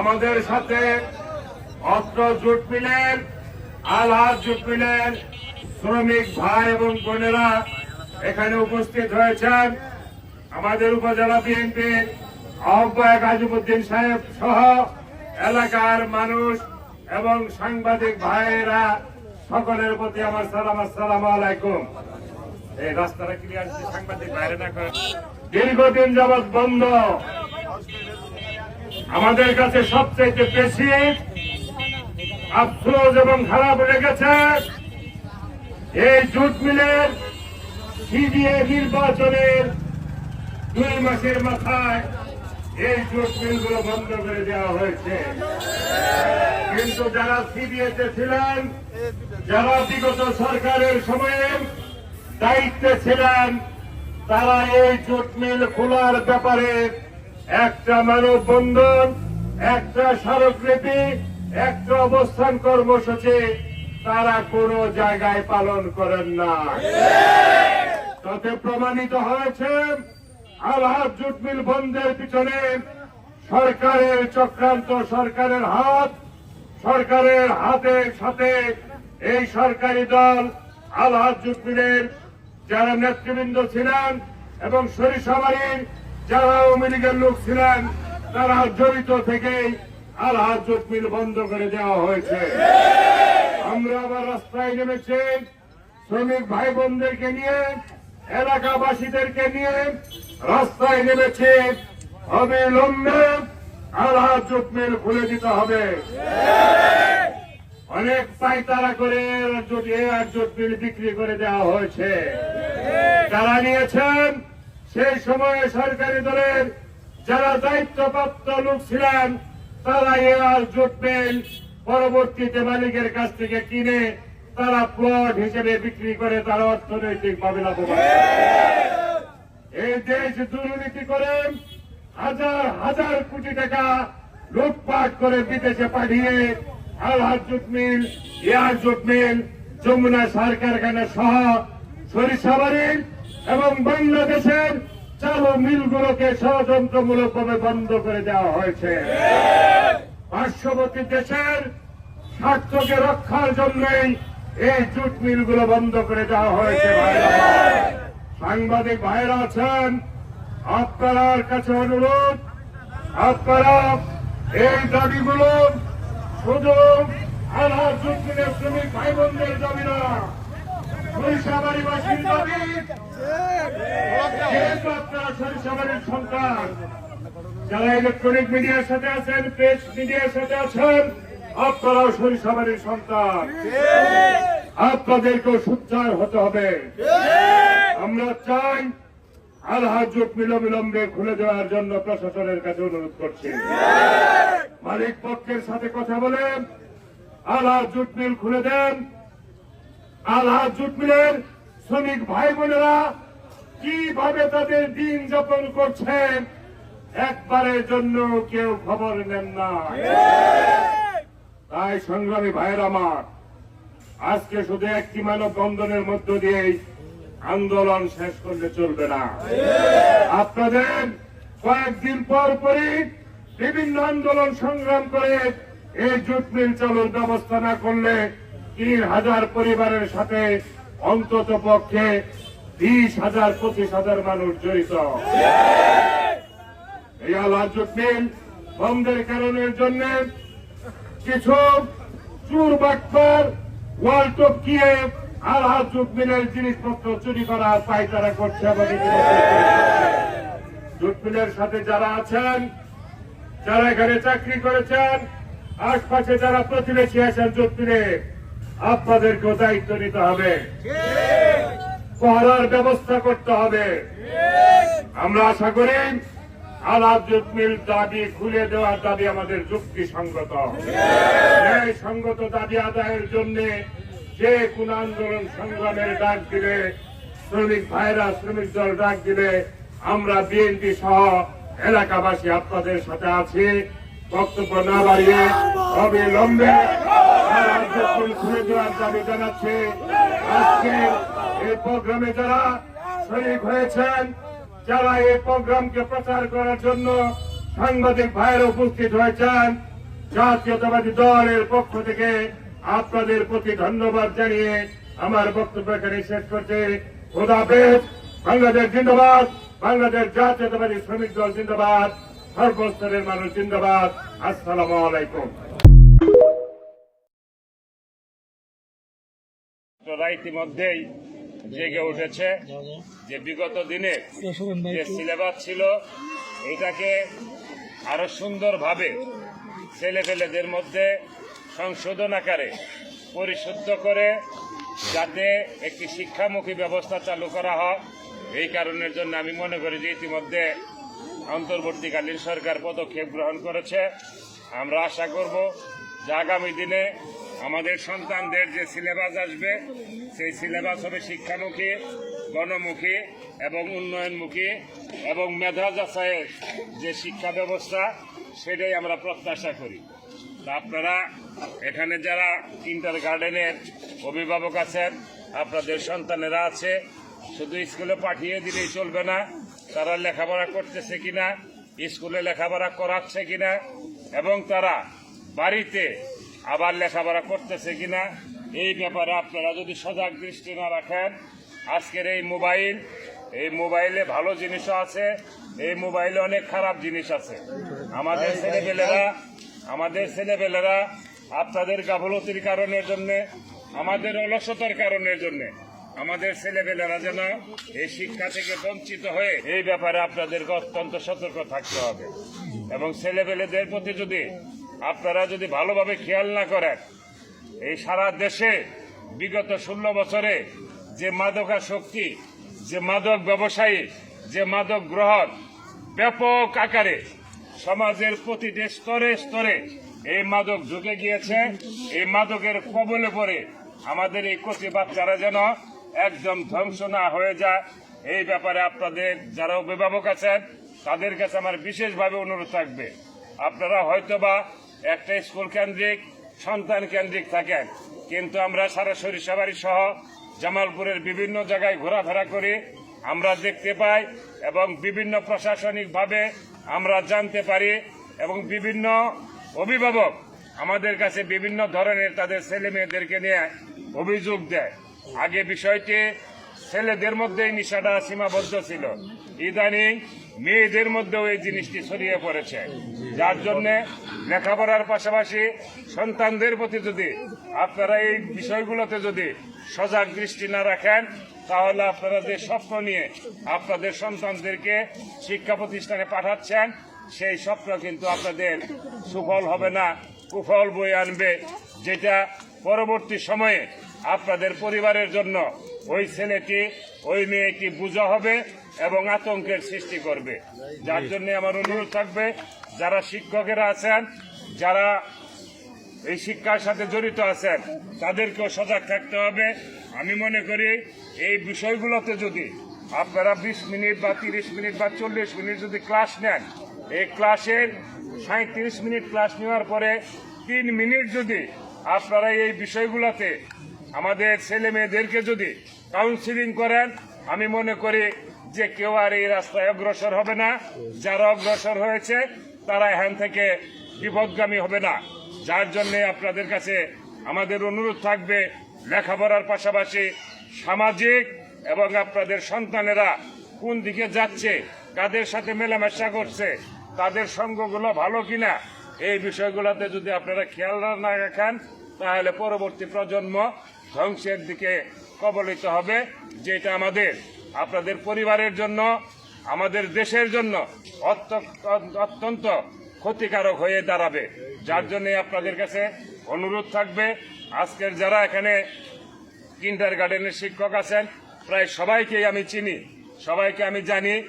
আমাদের সাথে অত্র জুট মিলের আলহাজ জুট মিলের শ্রমিক ভাই এবং বোনেরা এখানে উপস্থিত হয়েছেন। আমাদের উপজেলা বিএনপির আহ্বায়ক আজিমুদ্দিন সাহেব সহ এলাকার মানুষ এবং সাংবাদিক ভাইয়েরা সকলের প্রতি আমার সালাম, আসসালাম আলাইকুম। এই রাস্তাটা ক্লিয়ার সাংবাদিক ভাইরা না দীর্ঘদিন যাবৎ বন্ধ। আমাদের কাছে সবচেয়ে বেশি আফসোস এবং খারাপ লেগেছে এই জুট মিলের সিডিএ নির্বাচনের দুই মাসের মাথায় এই জুট মিলগুলো বন্ধ করে দেওয়া হয়েছে। কিন্তু যারা সিডিএতে ছিলেন, যারা বিগত সরকারের সময়ে দায়িত্বে ছিলেন, তারা এই জুট মিল খোলার ব্যাপারে একটা মানববন্ধন একটা স্মারকলিপি, একটা অবস্থান কর্মসূচি, তারা কোন জায়গায় পালন করেন না। তাতে প্রমাণিত হয়েছে, আলহাজ জুট মিল বন্ধের পিছনে সরকারের চক্রান্ত সরকারের হাত, সরকারের হাতের সাথে এই সরকারি দল আলহাজ জুটমিলের যারা নেতৃবৃন্দ ছিলেন এবং সরিষাবাড়ির যারা আওয়ামী লীগের লোক ছিলেন, তারা জড়িত থেকেই আলহাজ জুটমিল বন্ধ করে দেওয়া হয়েছে। আমরা আবার রাস্তায় নেমেছি। শ্রমিক ভাই বোনদেরকে নিয়ে, এলাকাবাসীদেরকে নিয়ে রাস্তায় নেমেছে। অবিলম্বে আলহাজ জুট মিল খুলে দিতে হবে। অনেক পাইতারা করে জুট এ আর বিক্রি করে দেওয়া হয়েছে। যারা নিয়েছেন সেই সময়ে সরকারি দলের যারা দায়িত্বপ্রাপ্ত লোক ছিলেন তারা এ আর জুট মিল পরবর্তীতে মালিকের কাছ থেকে কিনে তারা প্লট হিসেবে বিক্রি করে তারা অর্থনৈতিক ভাবে এই দেশ দুর্নীতি করে হাজার হাজার কোটি টাকা লুটপাট করে বিদেশে পাঠিয়ে Alhaj jute mill air jute mill, Jamuna সার কারখানা সহ সরিষাবাড়ির এবং বাংলাদেশের চালু মিলগুলোকে ষড়যন্ত্রমূলক ভাবে বন্ধ করে দেওয়া হয়েছে। পার্শ্ববর্তী দেশের স্বার্থকে রক্ষার জন্যই এই জুট মিলগুলো বন্ধ করে দেওয়া হয়েছে সাংবাদিক ভাইরা আছেন, আপনার কাছে অনুরোধ, আপনারা এই দাবিগুলো শুধু আলহাজ জুট মিলের শ্রমিক ভাই বোনদের দাবি না আপনারাও সরিষাবাড়ির সন্তান হতে হবে। আমরা চাই আলহাজ জুট বিলম্বে খুলে দেওয়ার জন্য প্রশাসনের কাছে অনুরোধ করছি। মালিক পক্ষের সাথে কথা বলেন, আলহাজ জুট মিল খুলে দেন আলহাজ জুট মিলের শ্রমিক ভাই বোনেরা কীভাবে তাদের দিন যাপন করছেন, একবারের জন্য কেউ খবর নেন না। তাই সংগ্রামী ভাইয়ের আমার, আজকে শুধু একটি মানব বন্ধনের মধ্য দিয়েই আন্দোলন শেষ করলে চলবে না। আপনাদের কয়েকদিন পর পরই বিভিন্ন আন্দোলন সংগ্রাম করে এই জুট মিল চালুর ব্যবস্থা না করলে তিন হাজার পরিবারের সাথে অন্তত পক্ষে বিশ হাজার, পঁচিশ হাজার মানুষ জড়িত। এই বন্ধের কারণের জন্য কিছু চুর বাটপার ওয়াল টপকিয়ে মিলের জিনিসপত্র চুরি করা পাইতারা করছে এবং জুট সাথে যারা আছেন, যারা এখানে চাকরি করেছেন, আশপাশে যারা প্রতিবেশী আছেন জুট মিলে আপনাদেরকেও দায়িত্ব নিতে হবে। পহরার ব্যবস্থা করতে হবে। আমরা আশা করি আলাপ দাবি খুলে দেওয়ার দাবি আমাদের যুক্তিসঙ্গত। সঙ্গত দাবি আদায়ের জন্য যে কোন আন্দোলন সংগ্রামের ডাক দিলে শ্রমিক ভাইরা, শ্রমিক দল ডাক দিলে আমরা বিএনপি সহ এলাকাবাসী আপনাদের সাথে আছি। বক্তব্য না বাড়িয়ে অবিলম্বে যারা এই প্রোগ্রামকে প্রচার করার জন্য সাংবাদিক উপস্থিত হয়েছেন, জাতীয়তাবাদী দলের পক্ষ থেকে আপনাদের প্রতি ধন্যবাদ জানিয়ে আমার বক্তব্য এখানে শেষ করছি। খোদাফেজ বাংলাদেশ জিন্দাবাদ, বাংলাদেশ জাতীয়তাবাদী শ্রমিক দল জিন্দাবাদ, সর্বস্তরের মানুষ জিন্দাবাদ। আসসালামু আলাইকুম। ছাত্ররা ইতিমধ্যেই জেগে উঠেছে যে বিগত দিনে যে সিলেবাস ছিল, এটাকে আরও সুন্দরভাবে ছেলেপেলেদের মধ্যে সংশোধন আকারে পরিশুদ্ধ করে যাতে একটি শিক্ষামুখী ব্যবস্থা চালু করা হয়। এই কারণের জন্য আমি মনে করি যে ইতিমধ্যে অন্তর্বর্তীকালীন সরকার পদক্ষেপ গ্রহণ করেছে। আমরা আশা করব যে আগামী দিনে আমাদের সন্তানদের যে সিলেবাস আসবে, সেই সিলেবাস হবে শিক্ষামুখী, গণমুখী এবং উন্নয়নমুখী এবং মেধা যাচাইয়ের যে শিক্ষা ব্যবস্থা, সেটাই আমরা প্রত্যাশা করি। আপনারা এখানে যারা ইন্টার গার্ডেনের অভিভাবক আছেন, আপনাদের সন্তানেরা আছে, শুধু স্কুলে পাঠিয়ে দিলেই চলবে না, তারা লেখাপড়া করতেছে কিনা, স্কুলে লেখাপড়া করাচ্ছে কিনা, এবং তারা বাড়িতে আবার লেখাপড়া করতেছে কিনা এই ব্যাপারে আপনারা যদি সজাগ দৃষ্টি না রাখেন আজকের এই মোবাইল এই মোবাইলে ভালো জিনিসও আছে এই মোবাইলে অনেক খারাপ জিনিস আছে। আমাদের ছেলেপেলেরা আমাদের ছেলেপেলেরা আপনাদের গাফলতির কারণের জন্য আমাদের অলসতার কারণের জন্য আমাদের ছেলেপেলেরা যেন এই শিক্ষা থেকে বঞ্চিত হয়ে এই ব্যাপারে আপনাদেরকে অত্যন্ত সতর্ক থাকতে হবে। এবং ছেলেপেলেদের প্রতি যদি আপনারা যদি ভালোভাবে খেয়াল না করেন, এই সারা দেশে বিগত ষোলো বছরে যে মাদকাসক্তি, যে মাদক ব্যবসায়ী, যে মাদক গ্রহণ ব্যাপক আকারে সমাজের প্রতিটি স্তরে স্তরে এই মাদক ঢুকে গিয়েছে, এই মাদকের কবলে পড়ে আমাদের এই কচি বাচ্চারা যেন একদম ধ্বংস না হয়ে যায়। এই ব্যাপারে আপনাদের যারা অভিভাবক আছেন, তাদের কাছে আমার বিশেষভাবে অনুরোধ থাকবে। আপনারা হয়তোবা একটা স্কুল কেন্দ্রিক, সন্তান কেন্দ্রিক থাকেন। কিন্তু আমরা সারা সরিষাবাড়ি সহ জামালপুরের বিভিন্ন জায়গায় ঘোরাফেরা করি। আমরা দেখতে পাই এবং বিভিন্ন প্রশাসনিকভাবে আমরা জানতে পারি এবং বিভিন্ন অভিভাবক আমাদের কাছে বিভিন্ন ধরনের তাদের ছেলে মেয়েদেরকে নিয়ে অভিযোগ দেয়। আগে বিষয়টি ছেলেদের মধ্যেই নিশাটা সীমাবদ্ধ ছিল। ইদানিং মেয়েদের মধ্যেও এই জিনিসটি ছড়িয়ে পড়েছে। যার জন্য লেখাপড়ার পাশাপাশি সন্তানদের প্রতি যদি আপনারা এই বিষয়গুলোতে যদি সজাগ দৃষ্টি না রাখেন, তাহলে আপনারা যে স্বপ্ন নিয়ে আপনাদের সন্তানদেরকে শিক্ষা প্রতিষ্ঠানে পাঠাচ্ছেন, সেই স্বপ্ন কিন্তু আপনাদের সুফল হবে না, কুফল বয়ে আনবে, যেটা পরবর্তী সময়ে আপনাদের পরিবারের জন্য ওই ছেলেটি, ওই মেয়েটি বোঝা হবে এবং আতঙ্কের সৃষ্টি করবে। যার জন্য আমার অনুরোধ থাকবে, যারা শিক্ষকেরা আছেন, যারা এই শিক্ষার সাথে জড়িত আছেন, তাদেরকেও সজাগ থাকতে হবে। আমি মনে করি এই বিষয়গুলোতে যদি আপনারা বিশ মিনিট বা তিরিশ মিনিট বা চল্লিশ মিনিট যদি ক্লাস নেন, এই ক্লাসের সাঁত্রিশ মিনিট ক্লাস নেওয়ার পরে তিন মিনিট যদি আপনারা এই বিষয়গুলোতে আমাদের ছেলে মেয়েদেরকে যদি কাউন্সিলিং করেন, আমি মনে করি যে কেউ আর এই রাস্তায় অগ্রসর হবে না। যারা অগ্রসর হয়েছে, তারা এখান থেকে বিপদগামী হবে না। যার জন্যে আপনাদের কাছে আমাদের অনুরোধ থাকবে, লেখাপড়ার পাশাপাশি সামাজিক এবং আপনাদের সন্তানেরা কোন দিকে যাচ্ছে, কাদের সাথে মেলামেশা করছে, তাদের সঙ্গগুলো ভালো কিনা, এই বিষয়গুলোতে যদি আপনারা খেয়াল না রাখেন, তাহলে পরবর্তী প্রজন্ম ধ্বংসের দিকে কবলিত হবে, যেটা আমাদের, আপনাদের পরিবারের জন্য, আমাদের দেশের জন্য অত্য- অত্যন্ত ক্ষতিকারক হয়ে দাঁড়াবে। যার জন্য আপনাদের কাছে অনুরোধ থাকবে, আজকের যারা এখানে কিন্ডার গার্ডেনের শিক্ষক আছেন, প্রায় সবাইকেই আমি চিনি, সবাইকে আমি জানি,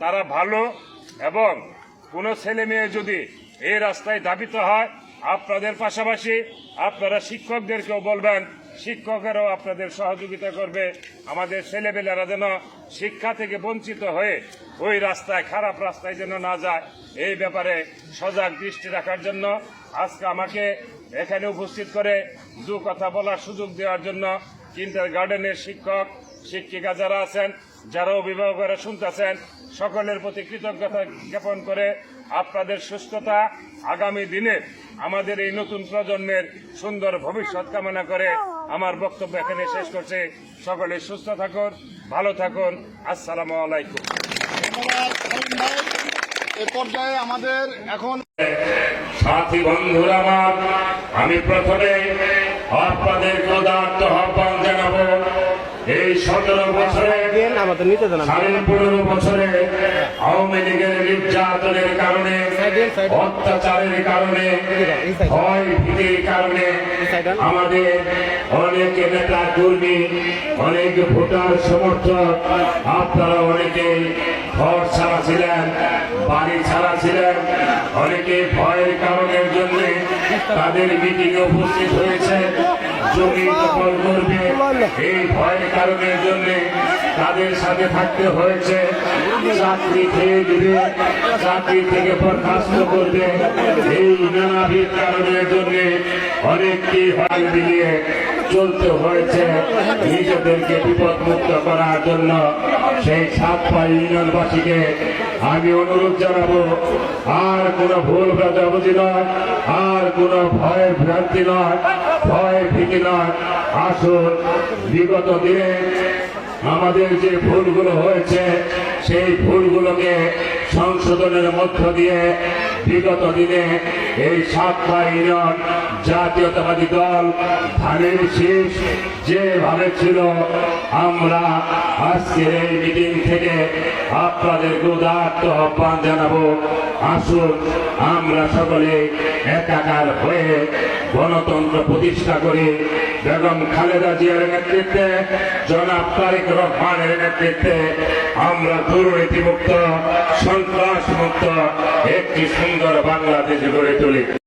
তারা ভালো এবং কোনো ছেলে মেয়ে যদি এই রাস্তায় ধাবিত হয়, আপনাদের পাশাপাশি আপনারা শিক্ষকদেরকেও বলবেন শিক্ষকেরাও আপনাদের সহযোগিতা করবে। আমাদের ছেলেপেলেরা যেন শিক্ষা থেকে বঞ্চিত হয়ে ওই রাস্তায়, খারাপ রাস্তায় যেন না যায়, এই ব্যাপারে সজাগ দৃষ্টি রাখার জন্য আজকে আমাকে এখানে উপস্থিত করে দু কথা বলার সুযোগ দেওয়ার জন্য কিন্টার গার্ডেনের শিক্ষক, শিক্ষিকা যারা আছেন, যারা অভিভাবকরা শুনতেছেন, সকলের প্রতি কৃতজ্ঞতা জ্ঞাপন করে আপনাদের সুস্থতা আগামী দিনে আমাদের এই নতুন প্রজন্মের সুন্দর ভবিষ্যৎ কামনা করে আমার বক্তব্য এখানে শেষ করছে। সকলে সুস্থ থাকুন ভালো থাকুন। আসসালাম আলাইকুম। ধন্যবাদ এ পর্যায়ে আমাদের এখন সাথী বন্ধুরা আমার আমি প্রথমে আপনাদের প্রদার্থ আহ্বান জানাব। এই সতেরো বছরে আমাদের নিতে জানান সাড়ে পনেরো বছরে আওয়ামী লীগের নির্যাতনের কারণে অত্যাচারের কারণে ভয় ভীতির কারণে আমাদের অনেক নেতা কর্মী অনেক ভোটার সমর্থক আপনারা অনেকে ঘর ছাড়া ছিলেন বাড়ি ছাড়া ছিলেন অনেকে ভয়ের কারণের জন্য তাদের মিটিং উপস্থিত হয়েছে জমি দখল করবে এই ভয়ের কারণের জন্য তাদের সাথে থাকতে হয়েছে। চাকরি খেয়ে দিবে চাকরি থেকে বরখাস্ত করবে। এই নানাবিধ কারণের জন্য অনেককে হয় মিলিয়ে চলতে হয়েছে নিজেদেরকে বিপদ মুক্ত করার জন্য। সেই সাত পাই ইউনিয়নবাসীকে আমি অনুরোধ জানাব, আর কোনো ভুল বোঝাবুঝি নয়, আর কোনো ভয় ভ্রান্তি নয়, ভয় ভীতি নয়। আসুন, বিগত দিনে আমাদের যে ভুলগুলো হয়েছে, সেই ভুলগুলোকে সংশোধনের মধ্য দিয়ে বিগত দিনে এই সাতটা ইউনিয়ন, জাতীয়তাবাদী দল, ধানের শীষ যেভাবে ছিল, আমরা আজকের এই মিটিং থেকে আপনাদের উদাত্ত আহ্বান জানাব। আসুন, আমরা সকলে একাকার হয়ে গণতন্ত্র প্রতিষ্ঠা করে বেগম খালেদা জিয়ার নেতৃত্বে জনাব তারেক রহমানের নেতৃত্বে আমরা দুর্নীতিমুক্ত সন্ত্রাস মুক্ত একটি সুন্দর বাংলাদেশ গড়ে তুলি।